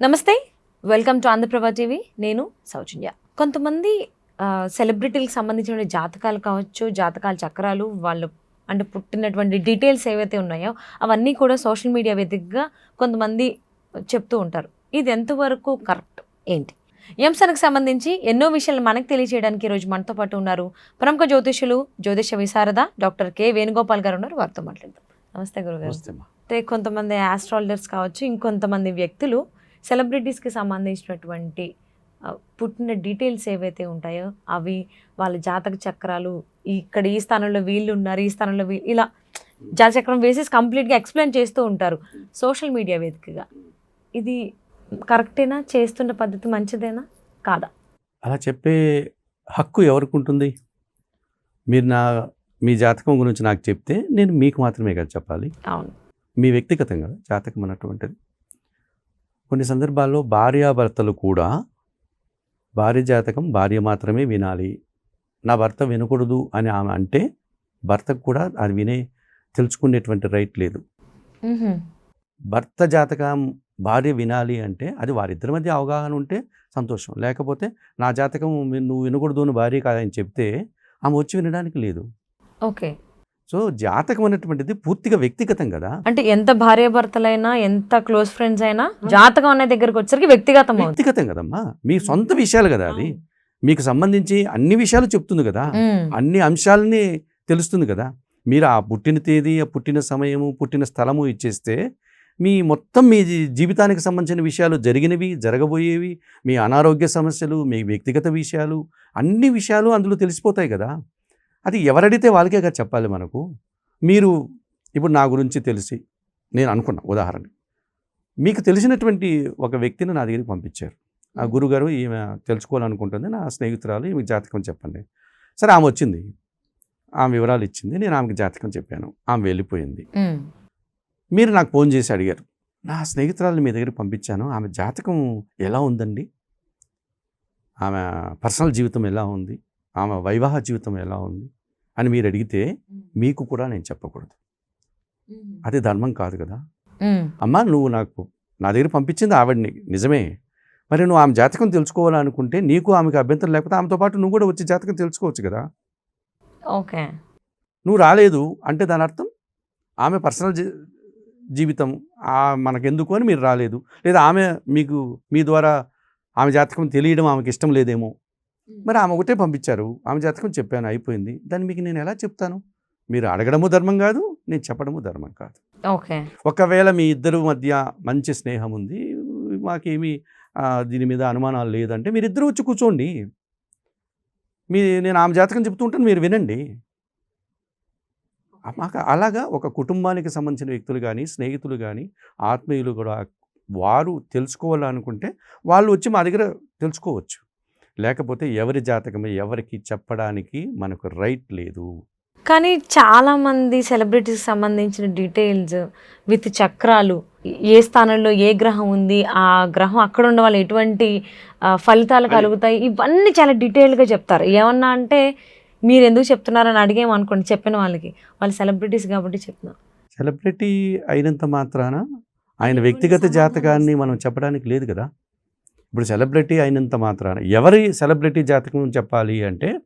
నమస్తే. Welcome to Andhraprabha TV నేను సౌజన్య. కొంతమంది సెలబ్రిటీలకు సంబంధించిన జాతకాలు కావచ్చు జాతకాల చక్రాలు వాళ్ళు అంటే పుట్టినటువంటి డీటెయిల్స్ ఏవైతే ఉన్నాయో అవన్నీ కూడా సోషల్ మీడియా వేదికగా కొంతమంది చెప్తూ ఉంటారు. ఇది ఎంతవరకు కరెక్ట్ ఏంటి? ఈ అంశానికి సంబంధించి ఎన్నో విషయాలు మనకు తెలియజేయడానికి ఈరోజు మనతో పాటు ఉన్నారు ప్రముఖ జ్యోతిషులు జ్యోతిష విశారద డాక్టర్ కె. వేణుగోపాల్ గారు ఉన్నారు. వారితో మాట్లాడదాం. నమస్తే గురుగారు. అంటే కొంతమంది ఆస్ట్రాలజర్స్ కావచ్చు ఇంకొంతమంది వ్యక్తులు సెలబ్రిటీస్కి సంబంధించినటువంటి పుట్టిన డీటెయిల్స్ ఏవైతే ఉంటాయో అవి వాళ్ళ జాతక చక్రాలు ఇక్కడ ఈ స్థానంలో వీళ్ళు ఉన్నారు ఈ స్థానంలో వీ ఇలా జాతచక్రం వేసేసి కంప్లీట్గా ఎక్స్ప్లెయిన్ చేస్తూ ఉంటారు సోషల్ మీడియా వేదికగా. ఇది కరెక్టేనా? చేస్తున్న పద్ధతి మంచిదేనా? కాదా? అలా చెప్పే హక్కు ఎవరికి ఉంటుంది? మీరు నా మీ జాతకం గురించి నాకు చెప్తే నేను మీకు మాత్రమే కదా చెప్పాలి. అవును. మీ వ్యక్తిగతం కదా జాతకం అన్నటువంటిది. కొన్ని సందర్భాల్లో భార్యాభర్తలు కూడా భార్య జాతకం భార్య మాత్రమే వినాలి. నా భర్త వినకూడదు అని ఆమె అంటే భర్తకు కూడా అది వినే తెలుసుకునేటువంటి రైట్ లేదు. భర్త జాతకం భార్య వినాలి అంటే అది వారిద్దరి మధ్య అవగాహన ఉంటే సంతోషం. లేకపోతే నా జాతకం నువ్వు వినకూడదు అని భార్య కాదని చెప్తే ఆమె వచ్చి వినడానికి లేదు. ఓకే. సో జాతకం అనేటువంటిది పూర్తిగా వ్యక్తిగతం కదా. అంటే ఎంత భార్యాభర్తలైనా ఎంత క్లోజ్ ఫ్రెండ్స్ అయినా జాతకం అనే దగ్గరకు వచ్చరికి వ్యక్తిగతం వ్యక్తిగతం కదమ్మా. మీ సొంత విషయాలు కదా అది. మీకు సంబంధించి అన్ని విషయాలు చెప్తుంది కదా. అన్ని అంశాలని తెలుస్తుంది కదా. మీరు ఆ పుట్టిన తేదీ ఆ పుట్టిన సమయము పుట్టిన స్థలము ఇచ్చేస్తే మీ మొత్తం మీ జీవితానికి సంబంధించిన విషయాలు జరిగినవి జరగబోయేవి మీ అనారోగ్య సమస్యలు మీ వ్యక్తిగత విషయాలు అన్ని విషయాలు అందులో తెలిసిపోతాయి కదా. అది ఎవరడిగితే వాళ్ళకే కదా చెప్పాలి మనకు. మీరు ఇప్పుడు నా గురించి తెలిసి నేను అనుకున్నా ఉదాహరణ. మీకు తెలిసినటువంటి ఒక వ్యక్తిని నా దగ్గరికి పంపించారు. ఆ గురుగారు ఈమె తెలుసుకోవాలనుకుంటుంది. నా స్నేహితురాలు ఈమె జాతకం చెప్పండి. సరే ఆమె వచ్చింది. ఆమె వివరాలు ఇచ్చింది. నేను ఆమెకి జాతకం చెప్పాను. ఆమె వెళ్ళిపోయింది. మీరు నాకు ఫోన్ చేసి అడిగారు. నా స్నేహితురాలు మీ దగ్గర పంపించాను. ఆమె జాతకం ఎలా ఉందండి? ఆమె పర్సనల్ జీవితం ఎలా ఉంది? ఆమె వైవాహ జీవితం ఎలా ఉంది? అని మీరు అడిగితే మీకు కూడా నేను చెప్పకూడదు. అది ధర్మం కాదు కదా. అమ్మా నువ్వు నాకు నా దగ్గర పంపించింది ఆవిడని నిజమే. మరి నువ్వు ఆమె జాతకం తెలుసుకోవాలనుకుంటే నీకు ఆమెకు అభ్యంతరం లేకపోతే ఆమెతో పాటు నువ్వు కూడా వచ్చి జాతకం తెలుసుకోవచ్చు కదా. ఓకే. నువ్వు రాలేదు అంటే దాని అర్థం? ఆమె పర్సనల్ జీ- జీవితం ఆ మనకెందుకు అని మీరు రాలేదు. లేదా ఆమె మీకు మీ ద్వారా ఆమె జాతకం తెలియడం ఆమెకి ఇష్టం లేదేమో. మరి ఆమె ఒకటే పంపించారు. ఆమె జాతకం చెప్పాను అయిపోయింది. దాన్ని మీకు నేను ఎలా చెప్తాను? మీరు అడగడము ధర్మం కాదు నేను చెప్పడము ధర్మం కాదు. ఓకే. ఒకవేళ మీ ఇద్దరు మధ్య మంచి స్నేహం ఉంది మాకేమీ దీని మీద అనుమానాలు లేదంటే మీరు ఇద్దరు వచ్చి కూర్చోండి. మీ నేను ఆమె జాతకం చెప్తూ ఉంటాను మీరు వినండి. మాకు అలాగా ఒక కుటుంబానికి సంబంధించిన వ్యక్తులు కానీ స్నేహితులు కానీ ఆత్మీయులు కూడా వారు తెలుసుకోవాలనుకుంటే వాళ్ళు వచ్చి మా దగ్గర తెలుసుకోవచ్చు. లేకపోతే ఎవరి జాతకమే ఎవరికి చెప్పడానికి మనకు రైట్ లేదు. కానీ చాలా మంది సెలబ్రిటీస్ సంబంధించిన డీటెయిల్స్ విత్ చక్రాలు ఏ స్థానంలో ఏ గ్రహం ఉంది ఆ గ్రహం అక్కడ ఉన్న వాళ్ళు ఎటువంటి ఫలితాలు కలుగుతాయి ఇవన్నీ చాలా డీటెయిల్గా చెప్తారు. ఏమన్నా అంటే మీరు ఎందుకు చెప్తున్నారని అడిగేమో అనుకోండి చెప్పిన వాళ్ళకి. వాళ్ళు సెలబ్రిటీస్ కాబట్టి చెప్తున్నారు సెలబ్రిటీ అయినంత మాత్రాన ఆయన వ్యక్తిగత జాతకాన్ని మనం చెప్పడానికి లేదు కదా. ఇప్పుడు సెలబ్రిటీ అయినంత మాత్రాన ఎవరి సెలబ్రిటీ జాతకం చెప్పాలి అంటే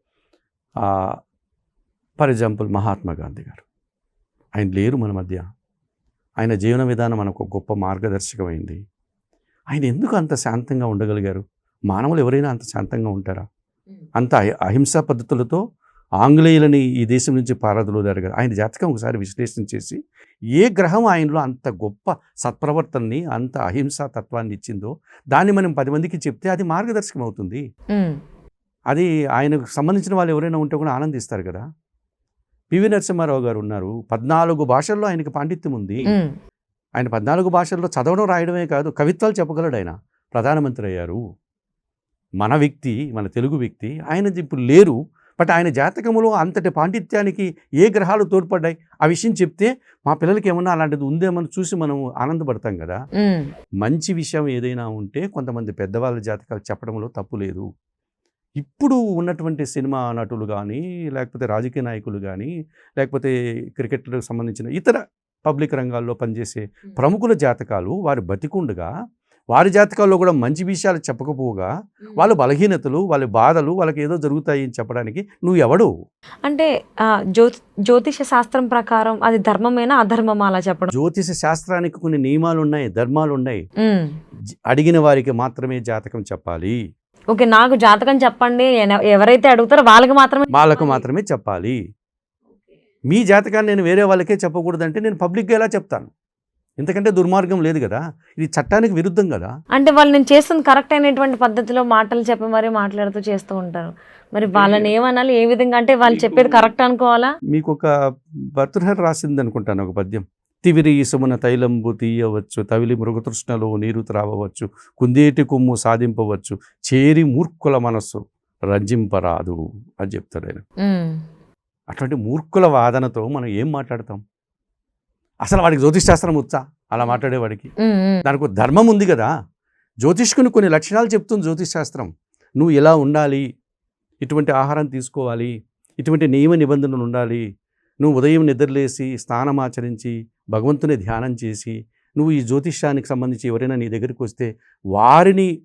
ఫర్ ఎగ్జాంపుల్ మహాత్మా గాంధీ గారు. ఆయన లేరు మన మధ్య. ఆయన జీవన విధానం మనకు గొప్ప మార్గదర్శకమైంది. ఆయన ఎందుకు అంత శాంతంగా ఉండగలిగారు? మానవులు ఎవరైనా అంత శాంతంగా ఉంటారా? అంత అహి- అహింసా పద్ధతులతో ఆంగ్లేయులని ఈ దేశం నుంచి పారదలుదారు కదా ఆయన జాతకం ఒకసారి విశ్లేషణ చేసి ఏ గ్రహం ఆయనలో అంత గొప్ప సత్ప్రవర్తనని అంత అహింసా తత్వాన్ని ఇచ్చిందో దాన్ని మనం పది మందికి చెప్తే అది మార్గదర్శకం అవుతుంది అది ఆయనకు సంబంధించిన వాళ్ళు ఎవరైనా ఉంటే కూడా ఆనందిస్తారు కదా. పివి నరసింహారావు గారు ఉన్నారు. పద్నాలుగు భాషల్లో ఆయనకి పాండిత్యం ఉంది. ఆయన పద్నాలుగు భాషల్లో చదవడం రాయడమే కాదు కవిత్వాలు చెప్పగలడు ఆయన. ప్రధానమంత్రి అయ్యారు. మన వ్యక్తి మన తెలుగు వ్యక్తి ఆయన ఇప్పుడు లేరు. బట్ ఆయన జాతకములో అంతటి పాండిత్యానికి ఏ గ్రహాలు తోడ్పడ్డాయి? ఆ విషయం చెప్తే మా పిల్లలకి ఏమన్నా అలాంటిది ఉందేమని చూసి మనం ఆనందపడతాం కదా. మంచి విషయం ఏదైనా ఉంటే కొంతమంది పెద్దవాళ్ళ జాతకాలు చెప్పడంలో తప్పు లేదు. ఇప్పుడు ఉన్నటువంటి సినిమా నటులు కానీ లేకపోతే రాజకీయ నాయకులు కానీ లేకపోతే క్రికెట్లకు సంబంధించిన ఇతర పబ్లిక్ రంగాల్లో పనిచేసే ప్రముఖుల జాతకాలు వారు బతికుండగా వారి జాతకాల్లో కూడా మంచి విషయాలు చెప్పకపోగా వాళ్ళ బలహీనతలు వాళ్ళ బాధలు వాళ్ళకి ఏదో జరుగుతాయి అని చెప్పడానికి నువ్వు ఎవడు? అంటే జ్యోతిష శాస్త్రం ప్రకారం అది ధర్మమేనా అధర్మమా అలా చెప్పడం? జ్యోతిష శాస్త్రానికి కొన్ని నియమాలు ఉన్నాయి ధర్మాలు ఉన్నాయి అడిగిన వారికి మాత్రమే జాతకం చెప్పాలి. ఓకే నాకు జాతకం చెప్పండి ఎవరైతే అడుగుతారో వాళ్ళకి మాత్రమే వాళ్ళకు మాత్రమే చెప్పాలి. మీ జాతకాన్ని నేను వేరే వాళ్ళకే చెప్పకూడదంటే నేను పబ్లిక్గా ఎలా చెప్తాను? ఎందుకంటే దుర్మార్గం లేదు కదా. ఇది చట్టానికి విరుద్ధం కదా. అంటే వాళ్ళు నేను చేస్తుంది కరెక్ట్ అయినటువంటి పద్ధతిలో మాటలు చెప్పి మరీ మాట్లాడుతూ చేస్తూ ఉంటారు. మరి వాళ్ళని ఏమనాలి? ఏ విధంగా? అంటే వాళ్ళు చెప్పేది కరెక్ట్ అనుకోవాలా? మీకు ఒక భర్తృహర్ రాసింది అనుకుంటాను ఒక పద్యం. తివిరి ఇసుమున తైలంబు తీయవచ్చు తవిలి మృగతృష్ణలో నీరు త్రావవచ్చు కుందేటి కొమ్ము సాధింపవచ్చు చేరి మూర్ఖుల మనస్సు రంజింపరాదు అని చెప్తాడు ఆయన. అటువంటి మూర్ఖుల వాదనతో మనం ఏం మాట్లాడతాం? అసలు వాడికి జ్యోతిష్ శాస్త్రం వచ్చా? అలా మాట్లాడేవాడికి. దానికి ధర్మం ఉంది కదా. జ్యోతిష్కుని కొన్ని లక్షణాలు చెప్తుంది జ్యోతిష్ శాస్త్రం. నువ్వు ఎలా ఉండాలి? ఇటువంటి ఆహారం తీసుకోవాలి. ఇటువంటి నియమ నిబంధనలు ఉండాలి. నువ్వు ఉదయం నిద్రలేసి స్నానం ఆచరించి భగవంతుని ధ్యానం చేసి నువ్వు ఈ జ్యోతిష్యానికి సంబంధించి ఎవరైనా నీ దగ్గరికి వస్తే వారిని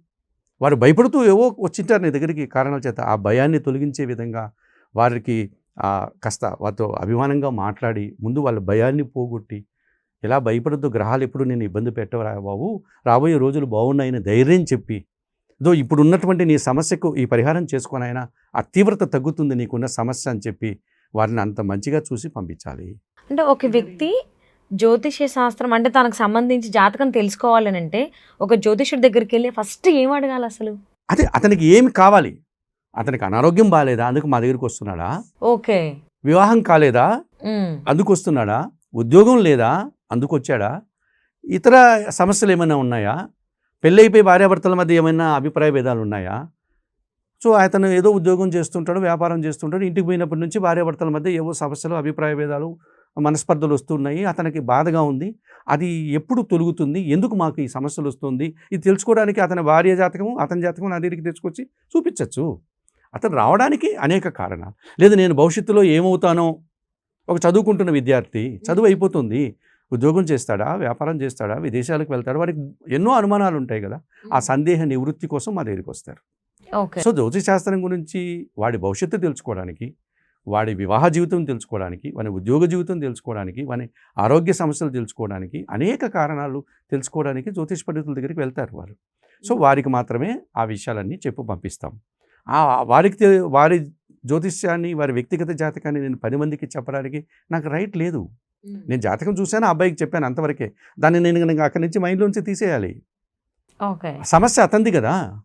వారు భయపడుతూ ఏవో వచ్చింటారు నీ దగ్గరికి కారణాల చేత. ఆ భయాన్ని తొలగించే విధంగా వారికి కాస్త వారితో అభిమానంగా మాట్లాడి ముందు వాళ్ళ భయాన్ని పోగొట్టి ఇలా భయపడద్దు? గ్రహాలు ఎప్పుడు నేను ఇబ్బంది పెట్టవరా బాబు? రాబోయే రోజులు బాగున్నాయని ధైర్యం చెప్పి దో ఇప్పుడు ఉన్నటువంటి నీ సమస్యకు ఈ పరిహారం చేసుకొని ఆయన ఆ తీవ్రత తగ్గుతుంది నీకున్న సమస్య అని చెప్పి వారిని అంత మంచిగా చూసి పంపించాలి. అంటే ఒక వ్యక్తి జ్యోతిష శాస్త్రం అంటే తనకు సంబంధించి జాతకం తెలుసుకోవాలని అంటే ఒక జ్యోతిషుడి దగ్గరికి వెళ్ళి ఫస్ట్ ఏం అడగాలి అసలు అదే అతనికి ఏమి కావాలి? అతనికి అనారోగ్యం బాగాలేదా అందుకు మా దగ్గరికి వస్తున్నాడా? ఓకే. వివాహం కాలేదా? అందుకు వస్తున్నాడా? ఉద్యోగం లేదా? అందుకు వచ్చాడా? ఇతర సమస్యలు ఏమైనా ఉన్నాయా? పెళ్ళైపోయి భార్యాభర్తల మధ్య ఏమైనా అభిప్రాయ భేదాలు ఉన్నాయా? సో అతను ఏదో ఉద్యోగం చేస్తుంటాడు వ్యాపారం చేస్తుంటాడు ఇంటికి పోయినప్పటి నుంచి భార్యాభర్తల మధ్య ఏవో సమస్యలు అభిప్రాయ భేదాలు మనస్పర్ధలు వస్తున్నాయి అతనికి బాధగా ఉంది. అది ఎప్పుడు తొలుగుతుంది? ఎందుకు మాకు ఈ సమస్యలు వస్తుంది? ఇది తెలుసుకోవడానికి అతని భార్య జాతకం అతని జాతకం నా దగ్గరికి తెచ్చుకొచ్చి చూపించవచ్చు అతను రావడానికి అనేక కారణాలు. లేదు నేను భవిష్యత్తులో ఏమవుతానో ఒక చదువుకుంటున్న విద్యార్థి చదువు అయిపోతుంది ఉద్యోగం చేస్తాడా వ్యాపారం చేస్తాడా విదేశాలకు వెళ్తాడా వాడికి ఎన్నో అనుమానాలు ఉంటాయి కదా ఆ సందేహ నివృత్తి కోసం మా దగ్గరికి వస్తారు. సో జ్యోతిష్ శాస్త్రం గురించి వాడి భవిష్యత్తు తెలుసుకోవడానికి వాడి వివాహ జీవితం తెలుసుకోవడానికి వాని ఉద్యోగ జీవితం తెలుసుకోవడానికి వాని ఆరోగ్య సమస్యలు తెలుసుకోవడానికి అనేక కారణాలు తెలుసుకోవడానికి జ్యోతిష్ పండితుల దగ్గరికి వెళ్తారు వారు సో వారికి మాత్రమే ఆ విషయాలన్నీ చెప్పు పంపిస్తాం. వారికి వారి జ్యోతిష్యాన్ని వారి వ్యక్తిగత జాతకాన్ని నేను పది మందికి చెప్పడానికి నాకు రైట్ లేదు. నేను జాతకం చూశాను ఆ అబ్బాయికి చెప్పాను అంతవరకే. దాన్ని నేను అక్కడి నుంచి మైండ్లోంచి తీసేయాలి. సమస్య అతంది కదా.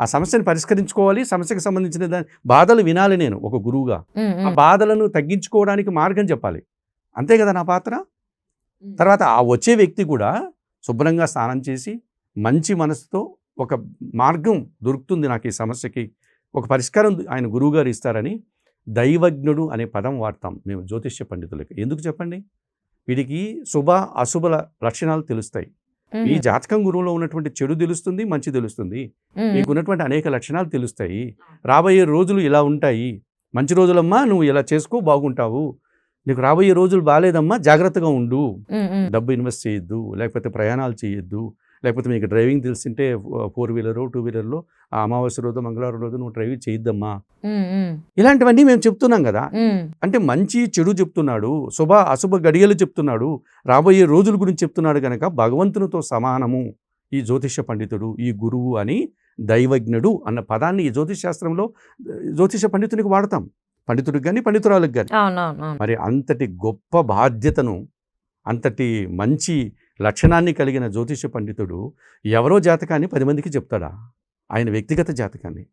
ఆ సమస్యను పరిష్కరించుకోవాలి సమస్యకు సంబంధించిన దాని బాధలు వినాలి నేను ఒక గురువుగా. ఆ. బాధలను తగ్గించుకోవడానికి మార్గం చెప్పాలి. అంతే కదా నా పాత్ర? తర్వాత ఆ వచ్చే వ్యక్తి కూడా శుభ్రంగా స్నానం చేసి మంచి మనసుతో ఒక మార్గం దొరుకుతుంది నాకు ఈ సమస్యకి. ఒక పరిష్కారం ఆయన గురువుగారు ఇస్తారని దైవజ్ఞుడు అనే పదం వాడతాం మేము జ్యోతిష్య పండితులకి. ఎందుకు చెప్పండి? వీడికి శుభ అశుభ లక్షణాలు తెలుస్తాయి. ఈ జాతకం గురువులో ఉన్నటువంటి చెడు తెలుస్తుంది మంచి తెలుస్తుంది. ఉమ్, నీకు ఉన్నటువంటి అనేక లక్షణాలు తెలుస్తాయి. రాబోయే రోజులు ఇలా ఉంటాయి. మంచి రోజులమ్మా నువ్వు ఇలా చేసుకో బాగుంటావు. నీకు రాబోయే రోజులు బాగాలేదమ్మా జాగ్రత్తగా ఉండు. డబ్బు ఇన్వెస్ట్ చేయొద్దు లేకపోతే ప్రయాణాలు చేయొద్దు. లేకపోతే మీకు డ్రైవింగ్ తెలిసింటే ఫోర్ వీలరు టూ వీలర్లో ఆ అమావాస్య రోజు మంగళవారం రోజు నువ్వు డ్రైవింగ్ చేయొద్దమ్మా. ఇలాంటివన్నీ మేము చెప్తున్నాం కదా. అంటే మంచి చెడు చెప్తున్నాడు శుభ అశుభ గడియలు చెప్తున్నాడు రాబోయే రోజుల గురించి చెప్తున్నాడు కనుక భగవంతునితో సమానము. ఈ జ్యోతిష పండితుడు ఈ గురువు అని దైవజ్ఞుడు అన్న పదాన్ని ఈ జ్యోతిష్ శాస్త్రంలో జ్యోతిష పండితునికి వాడతాం. పండితుడికి కానీ పండితురాలకు కానీ. మరి అంతటి గొప్ప బాధ్యతను అంతటి మంచి లక్షణాన్ని కలిగిన జ్యోతిష పండితుడు ఎవరో జాతకాన్ని పది మందికి చెప్తాడా? ఆయన వ్యక్తిగత జాతకాన్ని.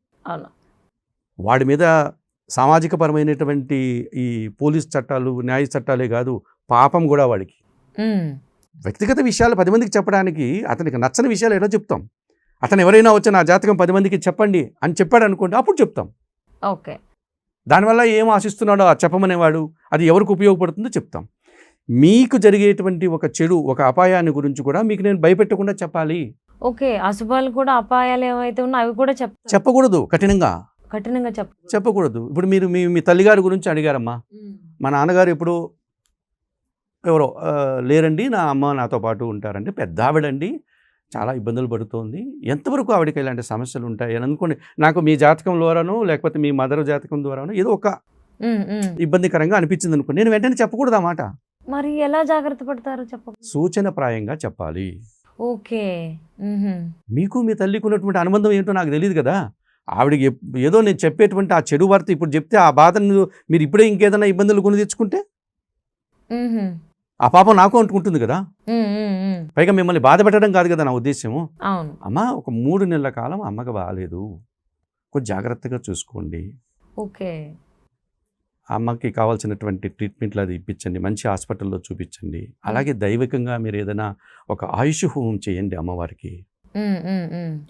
వాడి మీద సామాజిక పరమైనటువంటి ఈ పోలీస్ చట్టాలు న్యాయ చట్టాలే కాదు పాపం కూడా వాడికి. వ్యక్తిగత విషయాలు పది మందికి చెప్పడానికి అతనికి నచ్చని విషయాలు ఎలా చెప్తాం? అతను ఎవరైనా వచ్చి నా జాతకం పది మందికి చెప్పండి అని చెప్పాడు అనుకోండి అప్పుడు చెప్తాం. ఓకే. దానివల్ల ఏం ఆశిస్తున్నాడో ఆ చెప్పమనేవాడు అది ఎవరికి ఉపయోగపడుతుందో చెప్తాం. మీకు జరిగేటువంటి ఒక చెడు ఒక అపాయాన్ని గురించి కూడా మీకు నేను భయపెట్టకుండా చెప్పాలి. ఓకే అశుభాలు కూడా అపాయాలు ఏవైతే ఉన్నా అవి కూడా చెప్ చెప్పకూడదు కఠినంగా. కఠినంగా చెప్ చెప్పకూడదు. ఇప్పుడు మీరు మీ మీ తల్లిగారి గురించి అడిగారమ్మా. మా నాన్నగారు ఎప్పుడు ఎవరో లేరండి నా అమ్మ నాతో పాటు ఉంటారండి పెద్ద ఆవిడండి చాలా ఇబ్బందులు పడుతోంది. ఎంతవరకు ఆవిడకి ఇలాంటి సమస్యలు ఉంటాయి అని అనుకోండి నాకు మీ జాతకం ద్వారానో లేకపోతే మీ మదర్ జాతకం ద్వారానో ఏదో ఒక. ఇబ్బందికరంగా అనిపించింది అనుకో నేను వెంటనే చెప్పకూడదు ఆ మాట. మరి ఎలా జాగ్రత్త పడతారు చెప్ప. సూచన ప్రాయంగా చెప్పాలి. ఓకే. మీకు మీ తల్లికి ఉన్నటువంటి అనుబంధం ఏంటో నాకు తెలియదు కదా. ఆవిడకి ఏదో నేను చెప్పేటువంటి ఆ చెడు వార్త ఇప్పుడు చెప్తే ఆ బాధను మీరు ఇప్పుడే ఇంకేదైనా ఇబ్బందులు కొని తెచ్చుకుంటే. ఆ పాపం నాకు అంటుకుంటుంది కదా. పైగా మిమ్మల్ని బాధ పెట్టడం కాదు కదా నా ఉద్దేశము అమ్మ ఒక మూడు నెలల కాలం అమ్మకి బాగాలేదు కొంచెం జాగ్రత్తగా చూసుకోండి. ఓకే. అమ్మకి కావాల్సినటువంటి ట్రీట్మెంట్లు అది ఇప్పించండి మంచి హాస్పిటల్లో చూపించండి. అలాగే దైవికంగా మీరు ఏదైనా ఒక ఆయుష్ హోమం చేయండి అమ్మవారికి.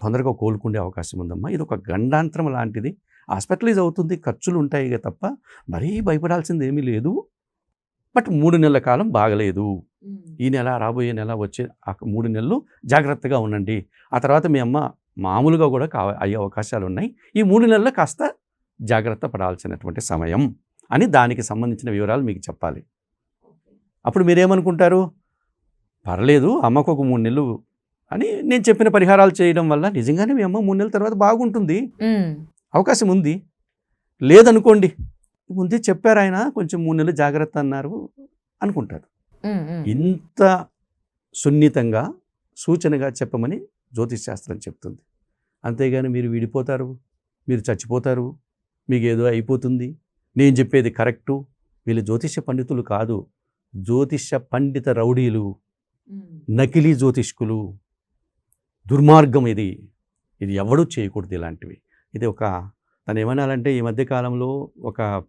తొందరగా కోలుకునే అవకాశం ఉందమ్మా. ఇది ఒక గండాంతరం లాంటిది. హాస్పిటలైజ్ అవుతుంది ఖర్చులు ఉంటాయి తప్ప మరీ భయపడాల్సింది ఏమీ లేదు. బట్ మూడు నెలల కాలం బాగలేదు. ఈ నెల రాబోయే నెల వచ్చే మూడు నెలలు జాగ్రత్తగా ఉండండి. ఆ తర్వాత మీ అమ్మ మామూలుగా కూడా కావ అయ్యే అవకాశాలు ఉన్నాయి. ఈ మూడు నెలలు కాస్త జాగ్రత్త పడాల్సినటువంటి సమయం. అని దానికి సంబంధించిన వివరాలు మీకు చెప్పాలి. అప్పుడు మీరేమనుకుంటారు? పర్లేదు అమ్మకు ఒక మూడు నెలలు అని నేను చెప్పిన పరిహారాలు చేయడం వల్ల నిజంగానే మీ అమ్మ మూడు నెలల తర్వాత బాగుంటుంది. అవకాశం ఉంది. లేదనుకోండి ముందే చెప్పారు ఆయన కొంచెం మూడు నెలలు జాగ్రత్త అన్నారు అనుకుంటారు. ఇంత సున్నితంగా సూచనగా చెప్పమని జ్యోతిష్ శాస్త్రం చెప్తుంది. అంతేగాని మీరు విడిపోతారు మీరు చచ్చిపోతారు మీకు ఏదో అయిపోతుంది. నేను చెప్పేది కరెక్టు. వీళ్ళు జ్యోతిష పండితులు కాదు. జ్యోతిష పండిత రౌడీలు. నకిలీ జ్యోతిష్కులు. దుర్మార్గం ఇది. ఇది ఎవడూ చేయకూడదు ఇలాంటివి. ఇది ఒక తను ఏమనాలంటే ఈ మధ్య కాలంలో ఒక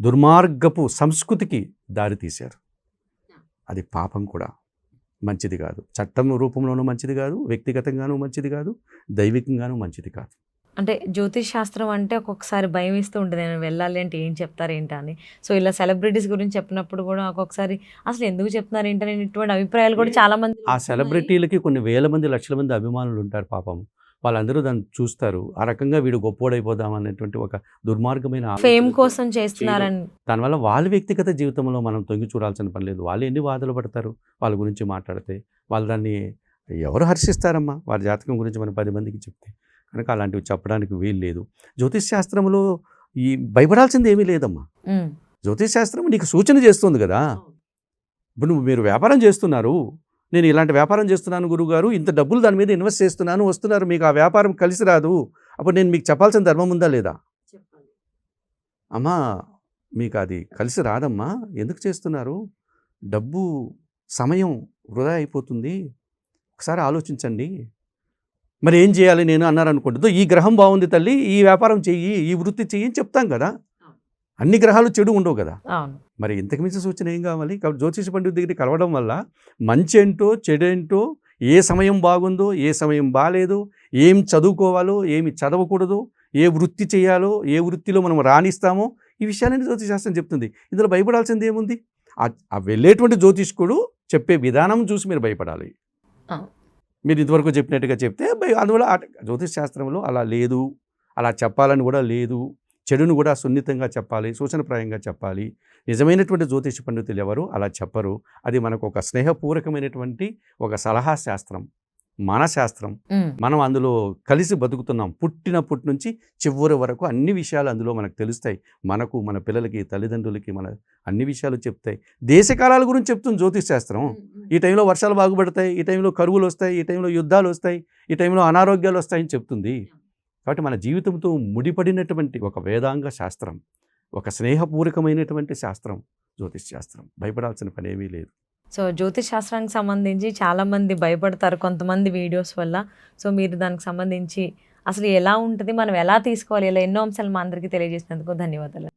దుర్మార్గపు సంస్కృతికి దారి తీశారు. అది పాపం కూడా. మంచిది కాదు. చట్టం రూపంలోనూ మంచిది కాదు. వ్యక్తిగతంగానూ మంచిది కాదు. దైవికంగానూ మంచిది కాదు. అంటే జ్యోతిష్ శాస్త్రం అంటే ఒక్కొక్కసారి భయం వేస్తూ ఉంటుంది. నేను వెళ్ళాలి అంటే ఏం చెప్తారు ఏంటా అని. సో ఇలా సెలబ్రిటీస్ గురించి చెప్పినప్పుడు కూడా ఒక్కొక్కసారి అసలు ఎందుకు చెప్తున్నారు ఏంటని ఇటువంటి అభిప్రాయాలు కూడా చాలా మంది ఆ సెలబ్రిటీలకి కొన్ని వేల మంది లక్షల మంది అభిమానులు ఉంటారు పాపం. వాళ్ళందరూ దాన్ని చూస్తారు. ఆ రకంగా వీడు గొప్పోడైపోదాం అనేటువంటి ఒక దుర్మార్గమైన ఫేమ్. కోసం చేస్తున్నారని. దానివల్ల వాళ్ళ వ్యక్తిగత జీవితంలో మనం తొంగి చూడాల్సిన పని లేదు. వాళ్ళు ఎన్ని బాధలు పడతారు వాళ్ళ గురించి మాట్లాడితే. వాళ్ళు దాన్ని ఎవరు హర్షిస్తారమ్మా? వారి జాతకం గురించి మనం పది మందికి చెప్తే. కనుక అలాంటివి చెప్పడానికి వీలు లేదు. జ్యోతిష్ శాస్త్రంలో ఈ భయపడాల్సింది ఏమీ లేదమ్మా. జ్యోతిష్ శాస్త్రం నీకు సూచన చేస్తుంది కదా. ఇప్పుడు నువ్వు మీరు వ్యాపారం చేస్తున్నారు. నేను ఇలాంటి వ్యాపారం చేస్తున్నాను గురువుగారు ఇంత డబ్బులు దాని మీద ఇన్వెస్ట్ చేస్తున్నాను వస్తున్నారు. మీకు ఆ వ్యాపారం కలిసి రాదు. అప్పుడు నేను మీకు చెప్పాల్సిన ధర్మం ఉందా లేదా? అమ్మా మీకు అది కలిసి రాదమ్మా. ఎందుకు చేస్తున్నారు? డబ్బు సమయం వృధా అయిపోతుంది. ఒకసారి ఆలోచించండి. మరి ఏం చేయాలి నేను అన్నారు అనుకుంటుందో. ఈ గ్రహం బాగుంది తల్లి ఈ వ్యాపారం చెయ్యి ఈ వృత్తి చెయ్యి అని చెప్తాం కదా. అన్ని గ్రహాలు చెడు ఉండవు కదా. మరి ఇంతకు మించిన సూచన ఏం కావాలి? కాబట్టి జ్యోతిష పండితుడి దగ్గరికి కలవడం వల్ల మంచి ఏంటో చెడేంటో ఏ సమయం బాగుందో ఏ సమయం బాగాలేదో ఏం చదువుకోవాలో ఏమి చదవకూడదో ఏ వృత్తి చేయాలో ఏ వృత్తిలో మనం రాణిస్తామో ఈ విషయాన్ని జ్యోతిశాస్త్రం చెప్తుంది. ఇందులో భయపడాల్సింది ఏముంది? ఆ- వెళ్ళేటువంటి జ్యోతిష్కుడు చెప్పే విధానం చూసి మీరు భయపడాలి. మీరు ఇంతవరకు చెప్పినట్టుగా చెప్తే అందువల్ల జ్యోతిష్ శాస్త్రంలో అలా లేదు. అలా చెప్పాలని కూడా లేదు. చెడును కూడా సున్నితంగా చెప్పాలి సూచనప్రాయంగా చెప్పాలి. నిజమైనటువంటి జ్యోతిష పండితులు ఎవరు? అలా చెప్పరు. అది మనకు ఒక స్నేహపూర్వకమైనటువంటి ఒక సలహా శాస్త్రం మన శాస్త్రం. మనం అందులో కలిసి బతుకుతున్నాం. పుట్టినప్పటి నుంచి చివరి వరకు అన్ని విషయాలు అందులో మనకు తెలుస్తాయి. మనకు మన పిల్లలకి తల్లిదండ్రులకి మన అన్ని విషయాలు చెప్తాయి. దేశకాలాల గురించి చెప్తుంది జ్యోతిష్ శాస్త్రం. ఈ టైంలో వర్షాలు బాగుపడతాయి ఈ టైంలో కరువులు వస్తాయి ఈ టైంలో యుద్ధాలు వస్తాయి ఈ టైంలో అనారోగ్యాలు వస్తాయని చెప్తుంది. కాబట్టి మన జీవితంతో ముడిపడినటువంటి ఒక వేదాంగ శాస్త్రం ఒక స్నేహపూర్వకమైనటువంటి శాస్త్రం జ్యోతిష్ శాస్త్రం. భయపడాల్సిన పని ఏమీ లేదు. సో జ్యోతిష్ శాస్త్రానికి సంబంధించి చాలామంది భయపడతారు కొంతమంది వీడియోస్ వల్ల. సో మీరు దానికి సంబంధించి అసలు ఎలా ఉంటుంది మనం ఎలా తీసుకోవాలి ఇలా ఎన్నో అంశాలు మా అందరికీ తెలియజేసినందుకు ధన్యవాదాలు.